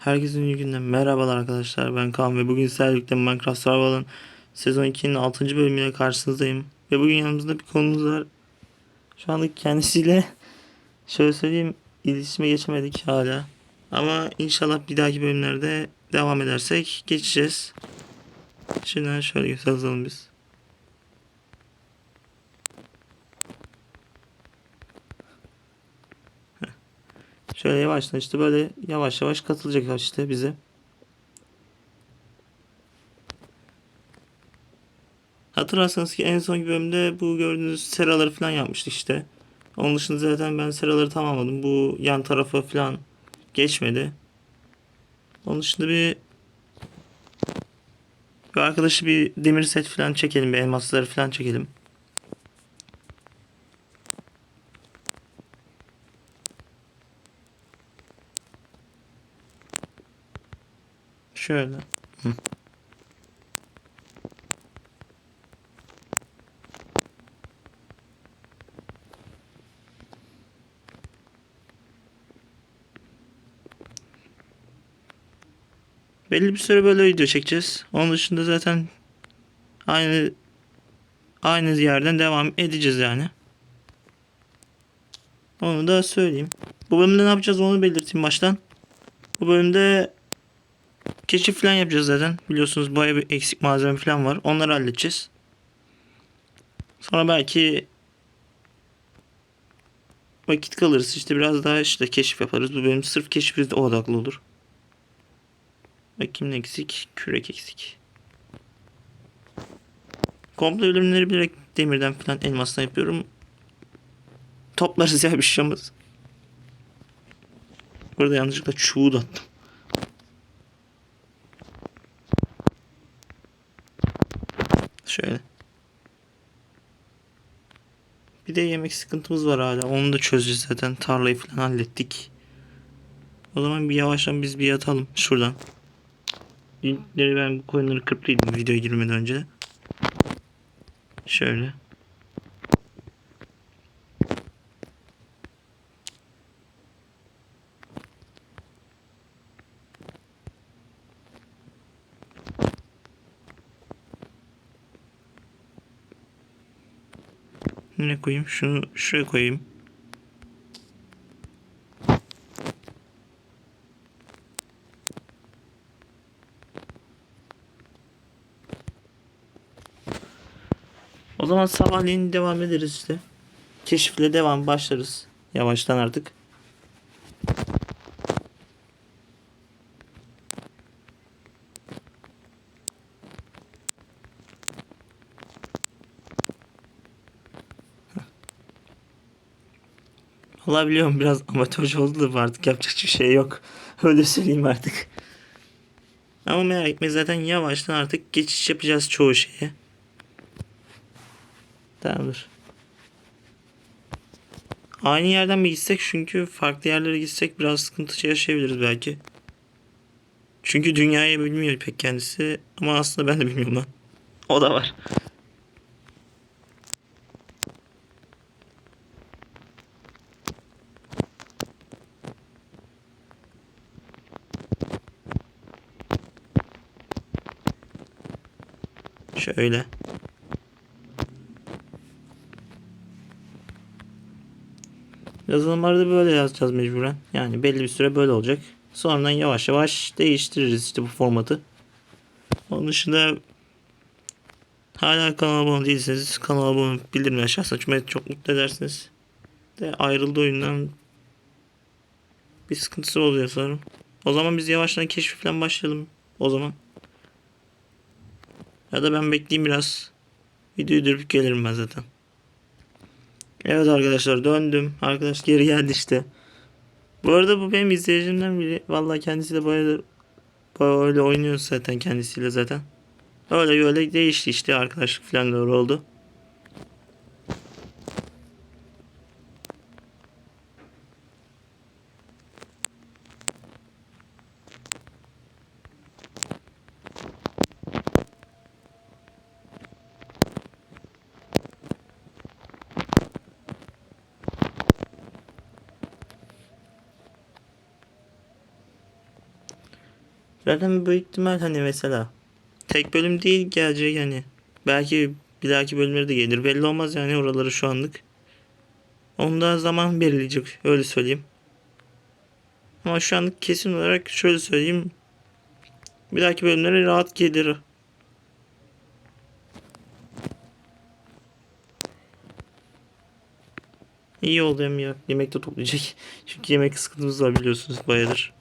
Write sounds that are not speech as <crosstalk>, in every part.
Herkesin iyi günden merhabalar arkadaşlar ben Kaan ve bugün sizlerle Minecraft Survival'ın sezon 2'nin 6. bölümüyle karşınızdayım. Ve bugün yanımızda bir konumuz var. Şu anlık kendisiyle şöyle söyleyeyim iletişime geçemedik hala. Ama inşallah bir dahaki bölümlerde devam edersek geçeceğiz. Şimdi şöyle gösterelim biz. Şöyle yavaştan işte böyle yavaş yavaş katılacak işte bize. Hatırlarsanız ki en sonki bölümde bu gördüğünüz seraları falan yapmıştık işte. Onun dışında zaten ben seraları tamamladım. Bu yan tarafa falan geçmedi. Onun dışında bir bir arkadaşı bir demir set falan çekelim. Bir elmasları falan çekelim. Şöyle. Hı. Belli bir süre böyle video çekeceğiz. Onun dışında zaten aynı aynı yerden devam edeceğiz yani. Onu da söyleyeyim. Bu bölümde ne yapacağız onu belirteyim baştan. Bu bölümde keşif falan yapacağız zaten. Biliyorsunuz bayağı bir eksik malzeme falan var. Onları halledeceğiz. Sonra belki vakit kalırız. İşte biraz daha işte keşif yaparız. Bu bölüm sırf keşifimizde odaklı olur. Bakayım ne eksik? Kürek eksik. Komple bölümleri direkt demirden falan elmastan yapıyorum. Toplarız ya bir şey olmaz. Burada yanlışlıkla çuğu da attım. Şöyle. Bir de yemek sıkıntımız var hala. Onu da çözeceğiz zaten. Tarlayı falan hallettik. O zaman bir yavaştan biz bir yatalım şuradan. İlkleri ben bu koyunları kırplıydım videoya girmeden önce. Şöyle. Ne koyayım? Şunu şuraya koyayım. O zaman sabahleyin devam ederiz işte. Keşifle devam başlarız. Yavaştan artık. Vallahi biliyorum biraz amatörce oldu da artık yapacak bir şey yok. <laughs> Öyle söyleyeyim artık. Ama merak etme zaten yavaştan artık geçiş yapacağız çoğu şeye. Tamamdır. Aynı yerden mi gitsek çünkü farklı yerlere gitsek biraz sıkıntı yaşayabiliriz belki. Çünkü dünyayı bilmiyor pek kendisi ama aslında ben de bilmiyorum lan. O da var. Şöyle. Yazılımlarda böyle yazacağız mecburen. Yani belli bir süre böyle olacak. Sonradan yavaş yavaş değiştiririz işte bu formatı. Onun dışında hala kanala abone değilseniz kanala abone bildirimleri çünkü beni çok mutlu edersiniz. De ayrıldı oyundan bir sıkıntısı oluyor sanırım. O zaman biz yavaştan keşif falan başlayalım o zaman. Ya da ben bekleyeyim biraz. Videoyu durup gelirim ben zaten. Evet arkadaşlar döndüm. Arkadaş geri geldi işte. Bu arada bu benim izleyicimden biri. Vallahi kendisiyle bayağı, bayağı öyle oynuyoruz zaten kendisiyle zaten. Öyle öyle değişti işte arkadaşlık falan doğru oldu. Zaten büyük ihtimal hani mesela tek bölüm değil gelecek yani. Belki bir dahaki bölümleri de gelir. Belli olmaz yani oraları şu anlık. Onda zaman belirleyecek öyle söyleyeyim. Ama şu anlık kesin olarak şöyle söyleyeyim. Bir dahaki bölümlere rahat gelir. İyi oldu hem ya. Yemek de toplayacak. <laughs> Çünkü yemek sıkıntımız var biliyorsunuz bayağıdır.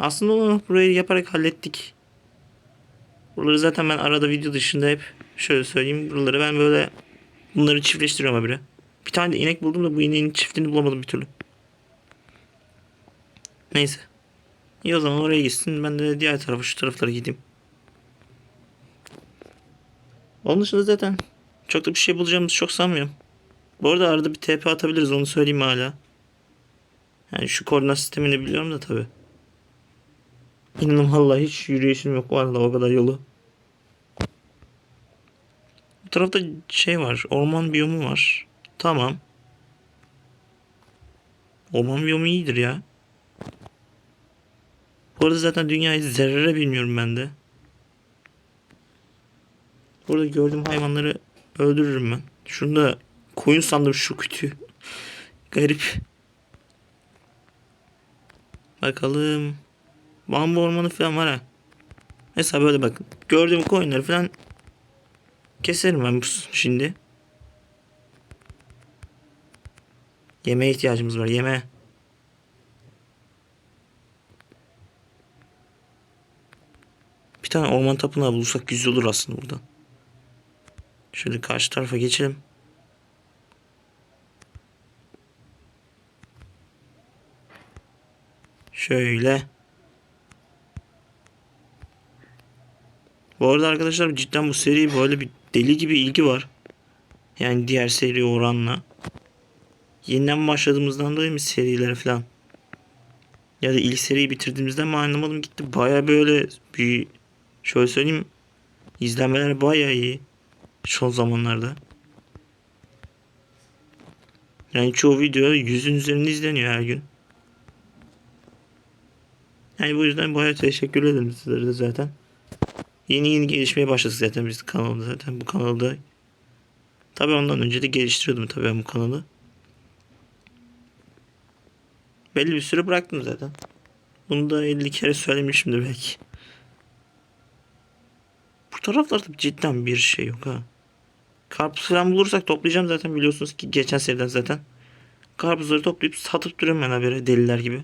Aslında onu burayı yaparak hallettik. Buraları zaten ben arada video dışında hep şöyle söyleyeyim. Buraları ben böyle bunları çiftleştiriyorum habire. Bir tane de inek buldum da bu ineğin çiftini bulamadım bir türlü. Neyse. İyi o zaman oraya gitsin. Ben de diğer tarafa şu taraflara gideyim. Onun dışında zaten çok da bir şey bulacağımızı çok sanmıyorum. Bu arada arada bir TP atabiliriz onu söyleyeyim hala. Yani şu koordinat sistemini biliyorum da tabi. İnanın vallahi hiç yürüyüşüm yok vallahi o kadar yolu. Bu tarafta şey var orman biyomu var. Tamam. Orman biyomu iyidir ya. Bu arada zaten dünyayı zerre bilmiyorum ben de. Burada gördüğüm hayvanları öldürürüm ben. Şunu da koyun sandım şu kütüğü. Garip. Bakalım. Bambu ormanı falan var ha. Mesela böyle bakın. Gördüğüm koyunları falan keserim ben şimdi. Yemeğe ihtiyacımız var. Yemeğe. Bir tane orman tapınağı bulursak güzel olur aslında buradan. Şöyle karşı tarafa geçelim. Şöyle. Bu arada arkadaşlar cidden bu seri böyle bir deli gibi ilgi var. Yani diğer seri oranla. Yeniden başladığımızdan dolayı mı serilere falan. Ya da ilk seriyi bitirdiğimizden mi anlamadım gitti. Baya böyle bir şöyle söyleyeyim. İzlenmeler baya iyi. Son zamanlarda. Yani çoğu video yüzün üzerinde izleniyor her gün. Yani bu yüzden bayağı teşekkür ederim sizlere de zaten. Yeni yeni gelişmeye başladık zaten biz kanalda zaten bu kanalda. Tabi ondan önce de geliştiriyordum tabi ben bu kanalı. Belli bir süre bıraktım zaten. Bunu da 50 kere söylemişimdir belki. Bu taraflarda cidden bir şey yok ha. Karpuz falan bulursak toplayacağım zaten biliyorsunuz ki geçen seriden zaten. Karpuzları toplayıp satıp duruyorum ben habere deliler gibi.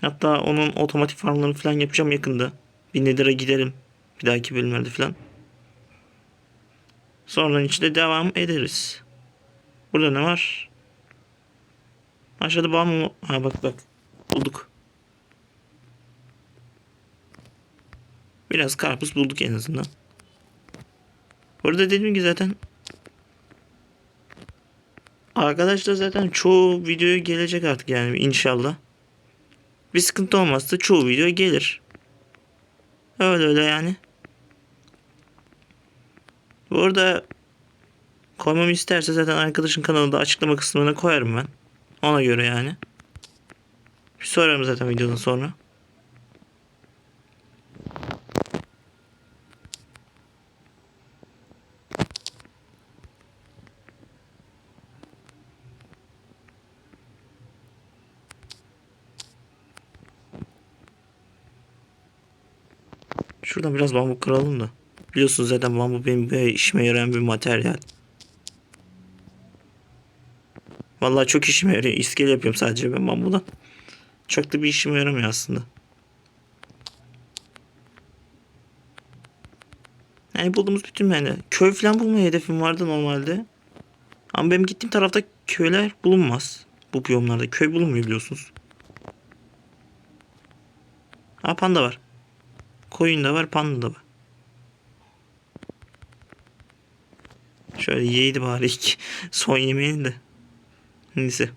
Hatta onun otomatik farmlarını falan yapacağım yakında. Bir Nether'a gidelim. Bir dahaki bölümlerde falan. Sonra işte devam ederiz. Burada ne var? Aşağıda bağ mı? Ha bak bak. Bulduk. Biraz karpuz bulduk en azından. Orada dediğim gibi zaten Arkadaşlar zaten çoğu videoya gelecek artık yani inşallah. Bir sıkıntı olmazsa çoğu video gelir. Öyle öyle yani. Bu arada koymamı isterse zaten arkadaşın kanalında açıklama kısmına koyarım ben. Ona göre yani. Bir sorarım zaten videodan sonra. Şuradan biraz bambu kıralım da. Biliyorsunuz zaten bambu benim işime yarayan bir materyal. Vallahi çok işime yarıyor. İskele yapıyorum sadece ben bambudan. Çok da bir işime yaramıyor aslında. Yani bulduğumuz bütün yani köy falan bulmaya hedefim vardı normalde. Ama benim gittiğim tarafta köyler bulunmaz. Bu biyomlarda köy bulunmuyor biliyorsunuz. Ha panda var. Koyun da var, panda da var. Şöyle yiydi bari ilk son yemeğini de. Neyse.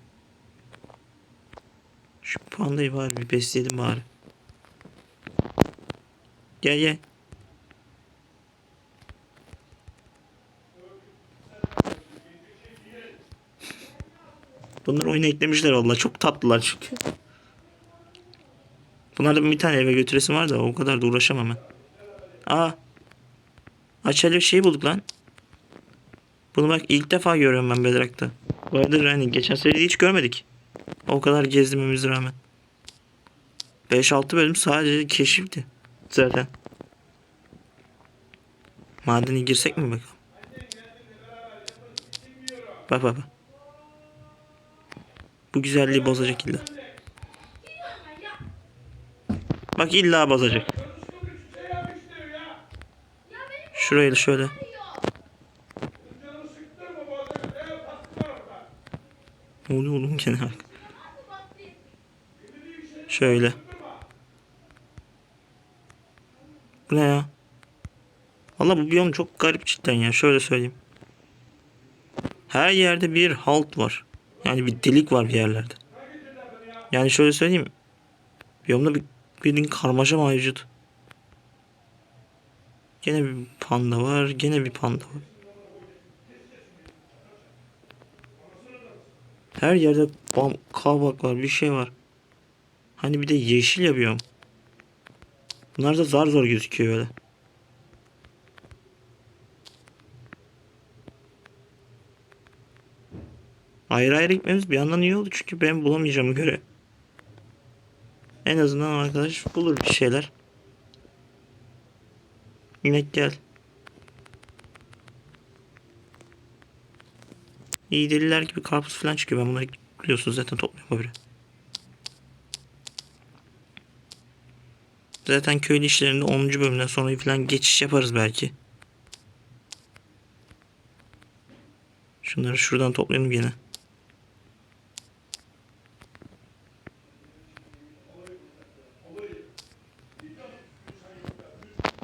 Şu pandayı bari bir besleyelim bari. Gel gel. Bunlar oyuna eklemişler valla çok tatlılar çünkü. Bunlardan bir tane eve götüresim var da o kadar da uğraşamam ben. Aa. Açeli şey bulduk lan. Bunu bak ilk defa görüyorum ben Bedrock'ta. Bu arada hani geçen seride hiç görmedik. O kadar gezdirmemize rağmen. 5-6 bölüm sadece keşifti. Zaten. Madene girsek mi bakalım? Bak bak bak. Bu güzelliği bozacak illa. Bak illa bozacak. Şurayı şöyle. Ne oluyor oğlum gene? Şöyle. Bu ne ya? Valla bu biyom çok garip cidden ya. Şöyle söyleyeyim. Her yerde bir halt var. Yani bir delik var bir yerlerde. Yani şöyle söyleyeyim. Biyomda bir bildiğin karmaşa mevcut. Gene bir panda var. Gene bir panda var. Her yerde bam, kavak var. Bir şey var. Hani bir de yeşil yapıyorum. Bunlar da zar zor gözüküyor öyle. Ayrı ayrı gitmemiz bir yandan iyi oldu çünkü ben bulamayacağımı göre. En azından arkadaş bulur bir şeyler. İnek gel. İyi deliler gibi karpuz falan çıkıyor. Ben bunları biliyorsunuz zaten topluyorum böyle. Zaten köylü işlerinde 10. bölümden sonra falan geçiş yaparız belki. Şunları şuradan toplayalım yine.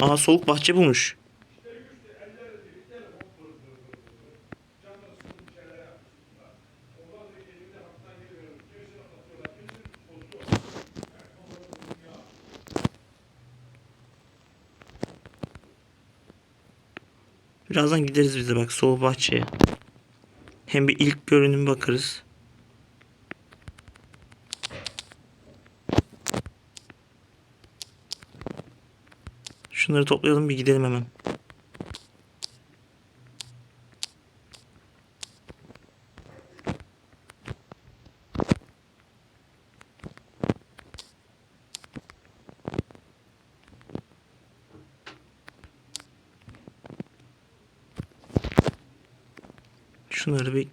Aa soğuk bahçe bulmuş. Birazdan gideriz biz de bak soğuk bahçeye. Hem bir ilk görünüm bakarız. Şunları toplayalım bir gidelim hemen. Şunları bir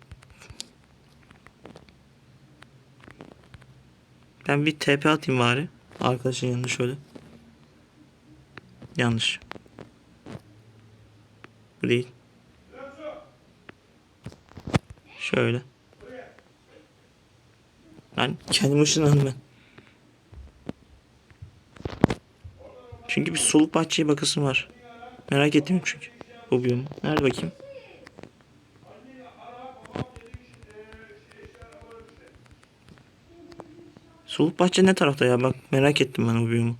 Ben bir TP atayım bari. Arkadaşın yanında şöyle. Yanlış. Bu değil. Şöyle. Ben kendim ışınlandım ben. Çünkü bir soluk bahçeye bakasım var. Merak ettim çünkü. Bu biyomu. Nerede bakayım? Soluk bahçe ne tarafta ya? Bak merak ettim ben o biyomu.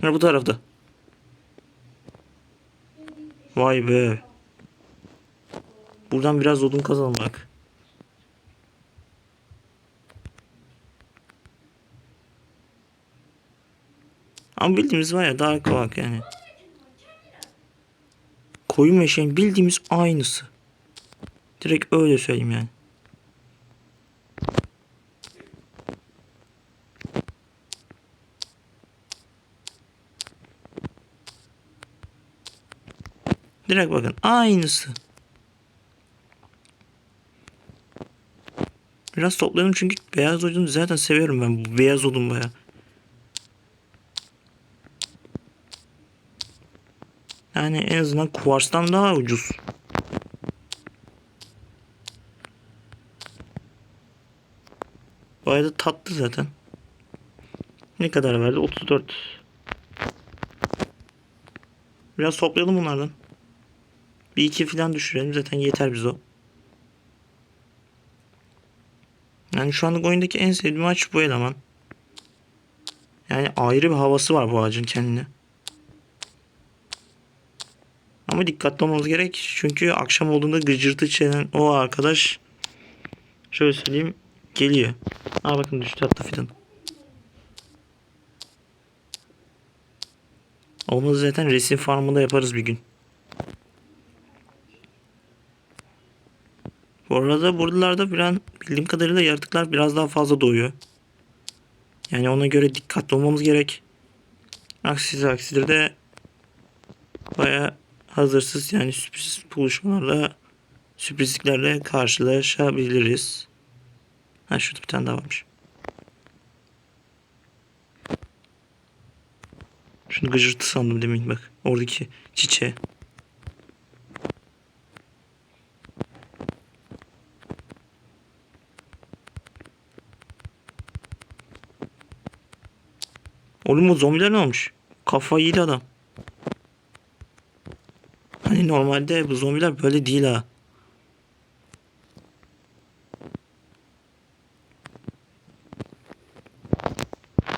Ha bu tarafta. Vay be. Buradan biraz odun kazalım bak. Ama bildiğimiz var ya daha bak yani. Koyun meşeğin bildiğimiz aynısı. Direkt öyle söyleyeyim yani. Direkt bakın aynısı. Biraz toplayalım çünkü beyaz odunu zaten seviyorum ben bu beyaz odun baya. Yani en azından kuvarstan daha ucuz. Baya da tatlı zaten. Ne kadar verdi? 34. Biraz toplayalım bunlardan. Bir iki falan düşürelim zaten yeter biz o. Yani şu anlık oyundaki en sevdiğim ağaç bu eleman. Yani ayrı bir havası var bu ağacın kendine. Ama dikkatli olmamız gerek. Çünkü akşam olduğunda gıcırtı çenen o arkadaş şöyle söyleyeyim geliyor. Aa bakın düştü hatta fidan. Olmadı zaten resim farmında yaparız bir gün. Bu arada buralarda biraz bildiğim kadarıyla yaratıklar biraz daha fazla doğuyor. Yani ona göre dikkatli olmamız gerek. Aksi takdirde baya hazırsız yani sürpriz buluşmalarla sürprizliklerle karşılaşabiliriz. Ha şurada bir tane daha varmış. Şunu gıcırtı sandım demin bak. Oradaki çiçeğe. Oğlum o zombiler ne olmuş? Kafayı yedi adam. Hani normalde bu zombiler böyle değil ha.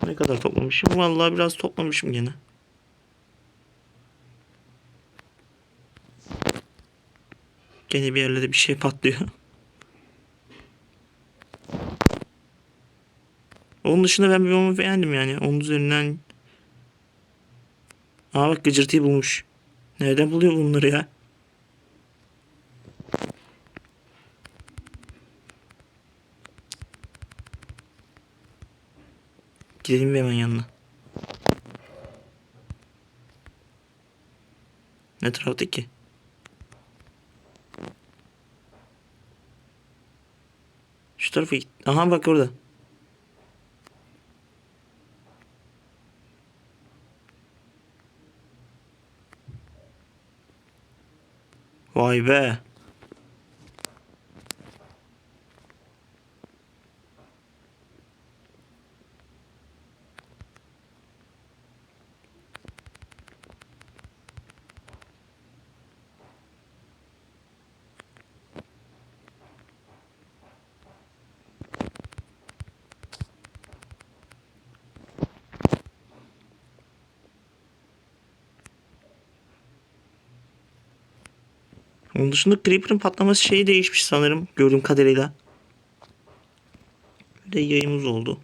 Ne kadar toplamışım? Vallahi biraz toplamışım gene. Gene bir yerlerde bir şey patlıyor. <laughs> Onun dışında ben bir biyomu beğendim yani. Onun üzerinden... Aa bak gıcırtıyı bulmuş. Nereden buluyor bunları ya? Gidelim hemen yanına. Ne tarafta ki? Şu tarafa git. Aha bak orada. Vay be. Onun dışında Creeper'ın patlaması şeyi değişmiş sanırım gördüğüm kadarıyla. Bir de yayımız oldu.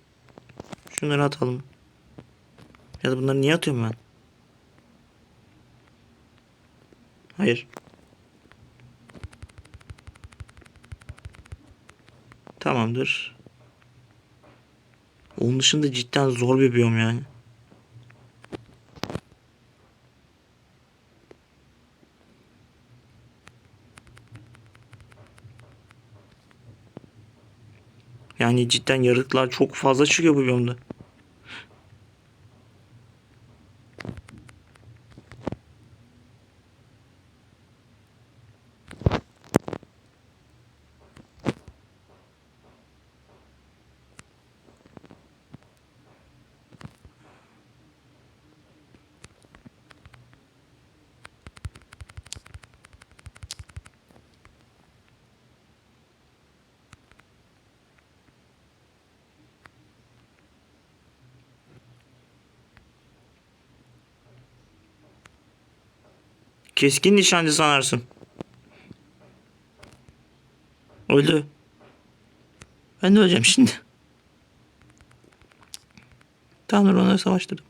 Şunları atalım. Ya da bunları niye atıyorum ben? Hayır. Tamamdır. Onun dışında cidden zor bir biyom yani. Yani cidden yaratıklar çok fazla çıkıyor bu biyomda. Keskin nişancı sanarsın. Öldü. Ben de öleceğim şimdi. Tanrı ona savaştırdım.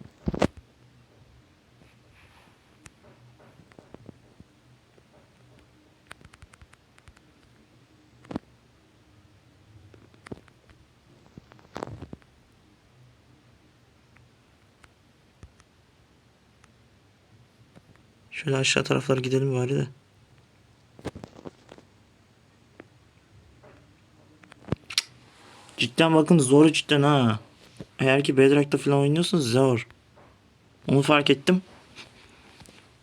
Şöyle aşağı taraflara gidelim bari de. Cidden bakın zor cidden ha. Eğer ki Bedrock'ta falan oynuyorsanız zor. Onu fark ettim.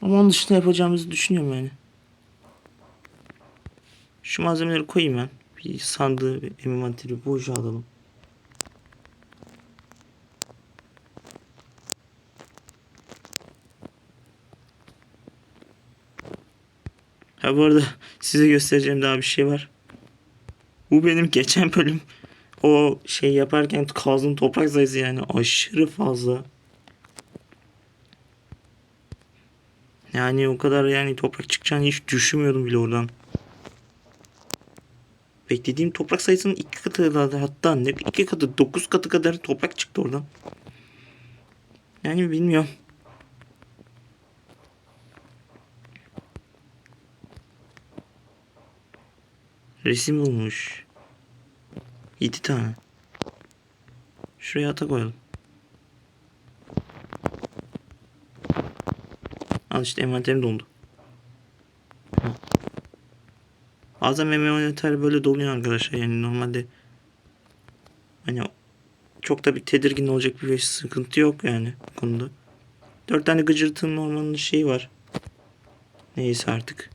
Ama onun dışında yapacağımızı düşünüyorum yani. Şu malzemeleri koyayım ben. Bir sandığı, bir envanteri boşa alalım. Bu arada size göstereceğim daha bir şey var. Bu benim geçen bölüm o şey yaparken kazdığım toprak sayısı yani aşırı fazla. Yani o kadar yani toprak çıkacağını hiç düşünmüyordum bile oradan. Beklediğim toprak sayısının iki katı hatta ne iki katı dokuz katı kadar toprak çıktı oradan. Yani bilmiyorum. Resim bulmuş. 7 tane. Şuraya ata koyalım. Al işte envanterim doldu. Bazen envanter böyle doluyor arkadaşlar yani normalde hani çok da bir tedirgin olacak bir sıkıntı yok yani konuda. Dört tane gıcırtının ormanın şeyi var. Neyse artık.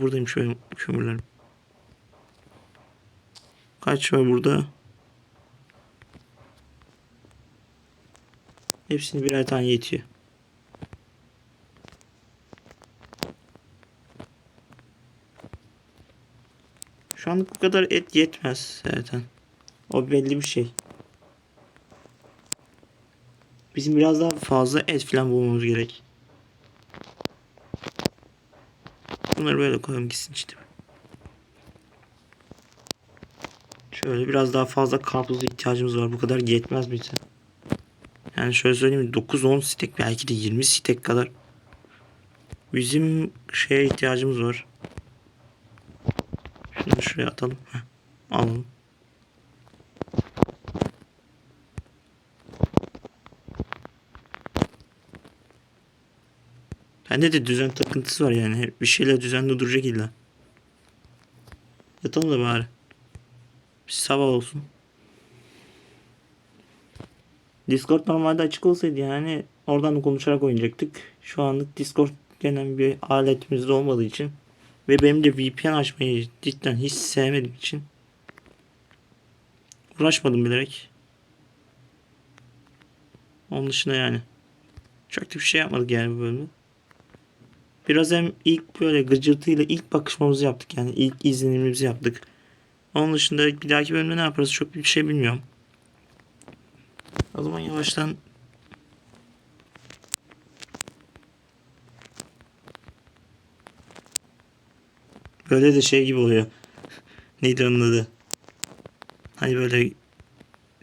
Ha buradaymış benim kömürlerim. Kaç var burada? Hepsini birer tane yetiyor. Şu anlık bu kadar et yetmez zaten. O belli bir şey. Bizim biraz daha fazla et falan bulmamız gerek. Bunları böyle koyalım gitsin işte. Şöyle biraz daha fazla karpuza ihtiyacımız var. Bu kadar yetmez bize. Yani şöyle söyleyeyim 9-10 stek belki de 20 stek kadar bizim şeye ihtiyacımız var. Şunu şuraya atalım. Heh, alalım. Bende de düzen takıntısı var yani. Bir şeyler düzenli duracak illa. Yatalım da bari. Bir sabah olsun. Discord normalde açık olsaydı yani oradan da konuşarak oynayacaktık. Şu anlık Discord gelen bir aletimizde olmadığı için ve benim de VPN açmayı cidden hiç sevmediğim için uğraşmadım bilerek. Onun dışında yani çok da bir şey yapmadık yani bu bölümde. Biraz hem ilk böyle gıcırtıyla ilk bakışmamızı yaptık yani ilk izlenimimizi yaptık. Onun dışında bir dahaki bölümde ne yaparız çok bir şey bilmiyorum. O zaman yavaştan Böyle de şey gibi oluyor. <laughs> Neydi onun adı? Hani böyle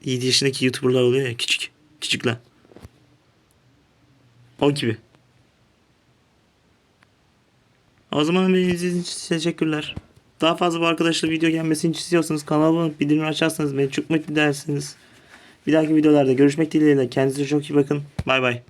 7 yaşındaki YouTuber'lar oluyor ya küçük. Küçükler. O gibi. O zaman beni izlediğiniz için teşekkürler. Daha fazla bu arkadaşla video gelmesini istiyorsanız kanalıma abone olup bildirim açarsanız beni çok mutlu edersiniz. Bir dahaki videolarda görüşmek dileğiyle. Kendinize çok iyi bakın. Bay bay.